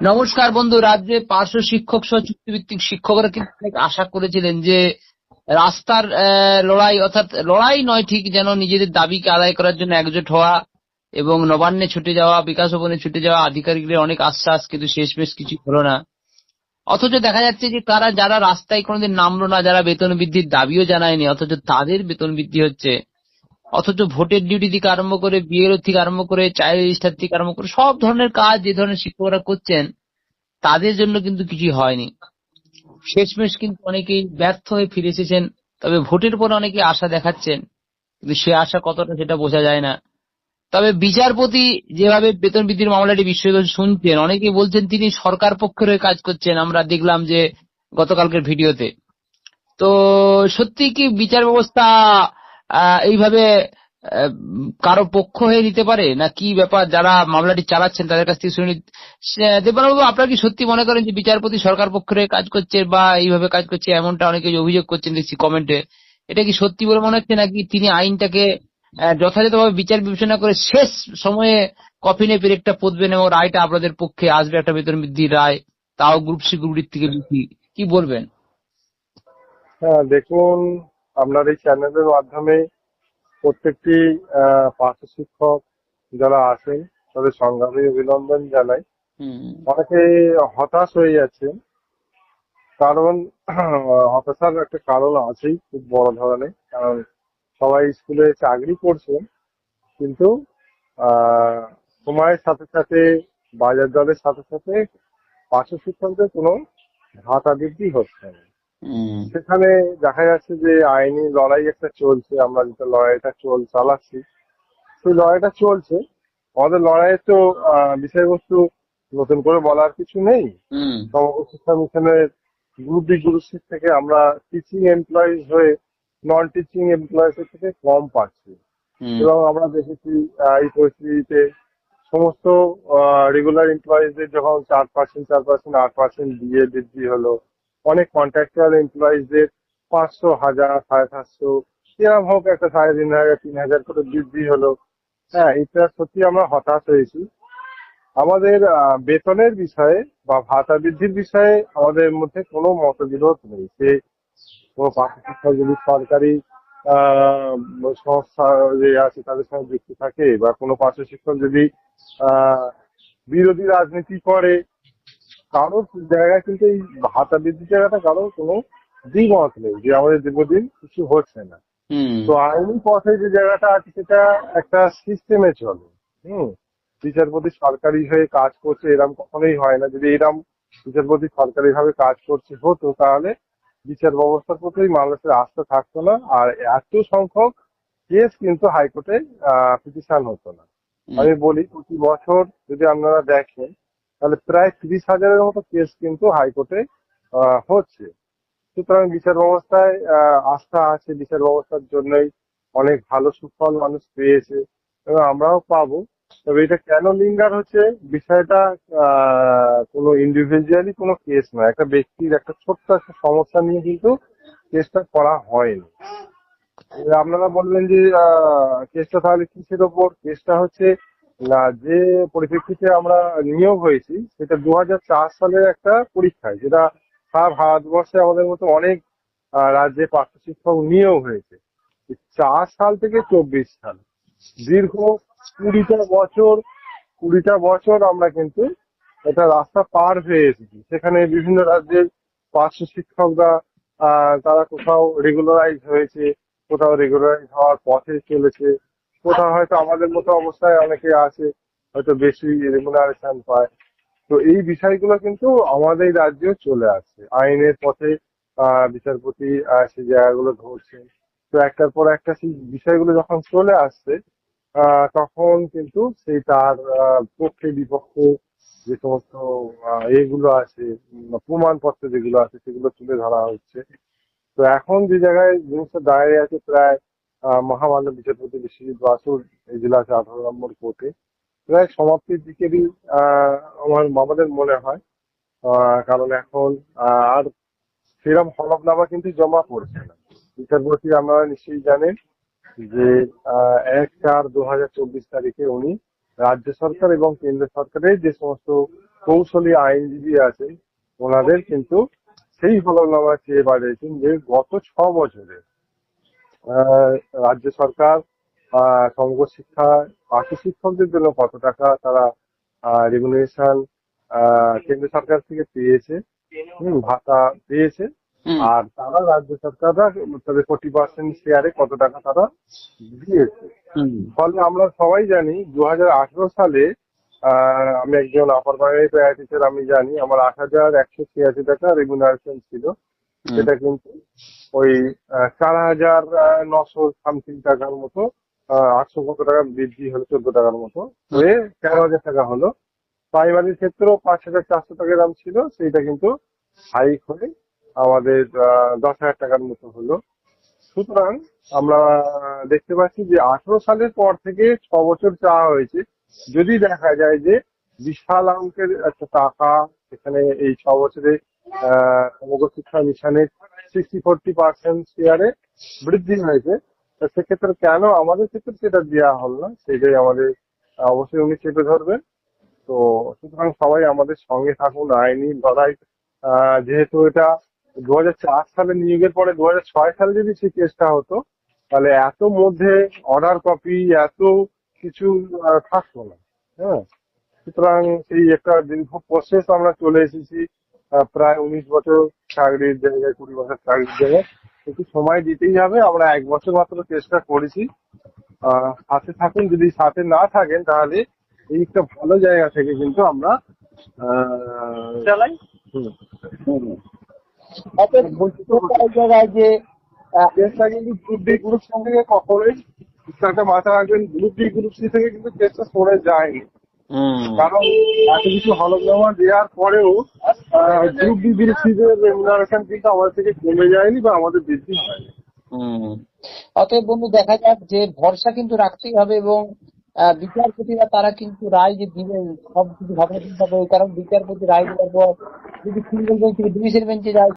নমস্কার বন্ধু, রাজ্যে পার্শ্ব শিক্ষক সহ চুক্তিভিত্তিক শিক্ষকরা কিন্তু অনেক আশা করেছিলেন যে রাস্তার লড়াই, অর্থাৎ লড়াই নয় ঠিক যেন নিজেদের দাবিকে আদায় করার জন্য একজোট হওয়া এবং নবান্নে ছুটে যাওয়া বিকাশ ভবনে ছুটে যাওয়া আধিকারিকদের অনেক আশ্বাস, কিন্তু শেষমেশ কিছু হলো না। অথচ দেখা যাচ্ছে যে তারা, যারা রাস্তায় কোনোদিন নামলো না, যারা বেতন বৃদ্ধির দাবিও জানায়নি, অথচ তাদের বেতন বৃদ্ধি হচ্ছে। অথচ ভোটের ডিউটি থেকে আরম্ভ করে বিএলও থেকে আরম্ভ করে চাইল্ড রেজিস্টার থেকে আরম্ভ করে সব ধরনের কাজ যে ধরনের শিক্ষকরা করছেন, তাদের জন্য কিন্তু কিছুই হয়নি। শেষমেশ কিন্তু অনেকেই ব্যর্থ হয়ে ফিরে এসেছেন, তবে ভোটের পর অনেকে আশা দেখাচ্ছেন, কিন্তু সে আশা কতটা সেটা বোঝা যায় না। তবে বিচারপতি যেভাবে বেতন বৃদ্ধির মামলাটি বিশ্ববিদ্যালয় শুনছেন অনেকে বলছেন তিনি সরকার পক্ষের হয়ে কাজ করছেন, আমরা দেখলাম যে গতকালকের ভিডিওতে। তো সত্যি কি বিচার ব্যবস্থা এইভাবে কারও পক্ষ হয়ে নিতে পারে? না কি ব্যাপার? যারা মামলাটি চালাচ্ছেন, তাদের কাছ থেকে শুনে দেববাবু আপনারা কি সত্যি মনে করেন যে বিচারপতি সরকার পক্ষের হয়ে কাজ করছে বা এইভাবে কাজ করছে, এমনটা অনেকে অভিযোগ করছেন দেখছি কমেন্টে? এটা কি সত্যি বলে মনে হচ্ছে নাকি তিনি আইনটাকে যথাযথভাবে বিচার বিবেচনা করে শেষ সময়ে কফিনে পেরেকটা পুঁতবেন এবং রায়টা আপনাদের পক্ষে আসবে একটা বেতন বৃদ্ধির রায়? তাও গ্রুপ সি, গ্রুপ থেকে কি বলবেন? হ্যাঁ দেখুন আপনার এই চ্যানেলের মাধ্যমে প্রত্যেকটি আহ, পার্শ্ব শিক্ষক যারা আছেন তাদের সংগ্রামী অভিনন্দন জানাই। অনেকে হতাশ হয়ে যাচ্ছেন কারণ হতাশার একটা কারণ আছেই খুব বড় ধরনের কারণ সবাই স্কুলে চাকরি করছেন কিন্তু আহ, সময়ের সাথে সাথে বাজার দরের সাথে সাথে পার্শ্ব শিক্ষকদের কোনো ভাতা বৃদ্ধি হচ্ছে না। সেখানে দেখা যাচ্ছে যে আইনি লড়াই একটা চলছে আমরা যেটা লড়াইটা চল চালাচ্ছি সেই লড়াইটা চলছে। আমাদের লড়াইয়ের তো বিষয়বস্তু নতুন করে বলার কিছু নেই। সমগ্র শিক্ষা মিশনের গ্রুপ বি গ্রুপ থেকে আমরা টিচিং এমপ্লয়িজ হয়ে নন টিচিং এমপ্লয়িজ থেকে কম পাচ্ছি। এবং আমরা দেখেছি এই পরিস্থিতিতে সমস্ত রেগুলার এমপ্লয়িজদের যখন চার পার্সেন্ট চার পার্সেন্ট আট পার্সেন্ট দিয়ে বৃদ্ধি হলো অনেক কন্ট্রাকচুয়াল এমপ্লয়িজদের পাঁচশো হাজার, সাড়ে সাতশো এরকম হোক একটা সাড়ে তিন হাজার তিন হাজার করে বৃদ্ধি হলো। হ্যাঁ এটা সত্যি আমরা হতাশ হয়েছি। আমাদের বেতনের বিষয়ে বা ভাতা বৃদ্ধির বিষয়ে আমাদের মধ্যে কোনো মতবিরোধ নেই। শিক্ষক যদি সরকারি সংস্থা যে আছে তাদের সঙ্গে যুক্ত থাকে বা কোনো পার্শ্ব শিক্ষক যদি বিরোধী রাজনীতি করে কারোর জায়গায় কিন্তু এই ভাতা বৃদ্ধির জায়গাটা কারোর কোনো দ্বিমত নেই যে আমাদের দীর্ঘদিন কিছু হচ্ছে না। তো আইনি পথে যে জায়গাটা আছে সেটা একটা সিস্টেমে চলে। হম। বিচারপতি সরকারি হয়ে কাজ করছে এরম কখনোই হয় না। যদি এরম বিচারপতি সরকারি ভাবে কাজ করছে হতো তাহলে বিচার ব্যবস্থার প্রতি মানুষের আস্থা থাকতো না আর এত সংখ্যক কেস কিন্তু হাইকোর্টে পিটিশন হতো না। আমি বলি প্রতি বছর যদি আপনারা দেখেন তাহলে প্রায় তিরিশ হাজারের মতো কেস কিন্তু হাইকোর্টে হচ্ছে। সুতরাং বিচার ব্যবস্থায় আস্থা আছে বিচার ব্যবস্থার জন্যই অনেক ভালো সুফল মানুষ পেয়েছে এবং আমরাও পাবো। তবে এটা কেন লিঙ্গার হচ্ছে? বিষয়টা কোনো ইন্ডিভিজুয়ালি কোনো কেস নয়। একটা ব্যক্তির একটা ছোট্ট একটা সমস্যা নিয়ে কিন্তু কেসটা করা হয়নি। আপনারা বলবেন যে কেসটা তাহলে কিসের ওপর? কেসটা হচ্ছে না, যে পরিপ্রেক্ষিতে আমরা নিয়োগ হয়েছি, সেটা দু সালের একটা পরীক্ষায়, যেটা সারা ভারতবর্ষে আমাদের মতো অনেক রাজ্যে পার্শ্ব শিক্ষক নিয়োগ হয়েছে। চার সাল থেকে চব্বিশ সাল, দীর্ঘ কুড়িটা বছর কুড়িটা বছর আমরা কিন্তু এটা রাস্তা পার হয়ে এসেছি। সেখানে বিভিন্ন রাজ্যের পার্শ্ব শিক্ষকরা তারা কোথাও রেগুলারাইজ হয়েছে, কোথাও রেগুলারাইজ হওয়ার পথে চলেছে। কোথাও হয়তো আমাদের মতো অবস্থায় অনেকে আছে, হয়তো বেশি রেমুনারেশন পায়। তো এই বিষয়গুলো কিন্তু আমাদের রাজ্যেও চলে আসছে। আইনের পথে বিচারপতি সেই জায়গাগুলো ধরছেন তো একটার পর একটা সেই বিষয়গুলো যখন চলে আসছে তখন কিন্তু সেই তার পক্ষে বিপক্ষে যে সমস্ত এগুলো আছে প্রমাণপত্র যেগুলো আছে, সেগুলো তুলে ধরা হচ্ছে। তো এখন যে জায়গায় জিনিসটা দাঁড়িয়ে আছে প্রায় মহামান্য বিচারপতি বিশ্বজিৎ বাসুর এজলাসে আঠারো নম্বর কোর্টে। প্রায় সমাপ্তির দিকেরই আমার আমাদের মনে হয় কারণ এখন আর সেরম হলফনামা কিন্তু জমা পড়ছে না। বিচারপতি আমরা নিশ্চয়ই জানেন যে এক চার দু তারিখে উনি রাজ্য সরকার এবং কেন্দ্র সরকারের যে সমস্ত কৌশলী আইনজীবী আছে, ওনাদের কিন্তু সেই হলফনামা চেয়ে বাড়িয়েছেন যে গত ছ বছরে রাজ্য সরকার সমগ্র শিক্ষা পার্শ্ব শিক্ষকদের জন্য কত টাকা তারা রেগুলেশন কেন্দ্র সরকার থেকে পেয়েছে হুম, ভাতা পেয়েছে আর তারা রাজ্য সরকাররা তাদের ফোর্টি পার্সেন্ট শেয়ারে কত টাকা তারা দিয়েছে। ফলে আমরা সবাই জানি দু হাজার আঠারো সালে আহ, আমি একজন আপার প্রাইমারি প্রায় টিচার আমি জানি আমার আট হাজার একশো ছিয়াশি টাকা রেগুলারেশন ছিল। সেটা কিন্তু ওই চার হাজার নশো সামথিং টাকার মতো আটশো কত টাকা বৃদ্ধি হলো চোদ্দ টাকার মতো। হয়ে তেরো হাজার টাকা হলো। প্রাইমারির ক্ষেত্রেও পাঁচ হাজার চারশো টাকা দাম ছিল সেইটা কিন্তু হাইক হয়ে আমাদের দশ হাজার টাকার মতো হলো। সুতরাং আমরা দেখতে পাচ্ছি যে আঠারো সালের পর থেকে ছ বছর চাওয়া হয়েছে। যদি দেখা যায় যে বিশাল অঙ্কের একটা টাকা এখানে এই ছ বছরে সমগ্র শিক্ষা মিশনের সিক্সটি ফোরটি পার্সেন্ট শেয়ারে বৃদ্ধি হয়েছে। সেক্ষেত্রে কেন আমাদের ক্ষেত্রে সেটা দেওয়া হল না? সেটাই আমাদের অবশ্যই উনি চেপে ধরবেন। তো সুতরাং সবাই আমাদের সঙ্গে থাকুন, আইনি লড়াই যেহেতু এটা দু হাজার চার সালে নিয়োগের পরে দু সালে যদি সেই কেসটা হতো, তাহলে এত মধ্যে অর্ডার কপি, এত কিছু থাকতো না। হ্যাঁ? সুতরাং সেই একটা দীর্ঘ প্রসেস আমরা চলে এসেছি। প্রায় উনিশ বছর চাকরির জায়গায় কুড়ি বছর চাকরির জায়গায়। একটু সময় দিতেই হবে আমরা এক বছর মাত্র চেষ্টা করেছি। সাথে থাকুন যদি সাথে না থাকেন তাহলে এই একটা ভালো জায়গা থেকে কিন্তু আমরা চালাই জায়গায় যে কিন্তু গ্রুপ ডি গ্রুপ সি থেকে কখনোই একটা মাথা রাখবেন গ্রুপ ডি গ্রুপ সি থেকে কিন্তু চেষ্টা সরে যায়নি। কারণ এত কিছু হলফনামা দেওয়ার পরেও গ্রুপ ডি গ্রুপ সি দের রেমুনারেশন কিন্তু আমাদের থেকে কমে যায়নি বা আমাদের বৃদ্ধি হয়নি হুম। অতএব বন্ধু দেখা যাক যে ভরসা কিন্তু রাখতেই হবে এবং বিচারপতিরা তারা কিন্তু রায় যে দিবেন সব কিছু ভাবনা চিন্তা করে কারণ বিচারপতি রায় দেওয়ার পর যদি সিঙ্গেল বেঞ্চ থেকে ডিভিশন বেঞ্চে যায়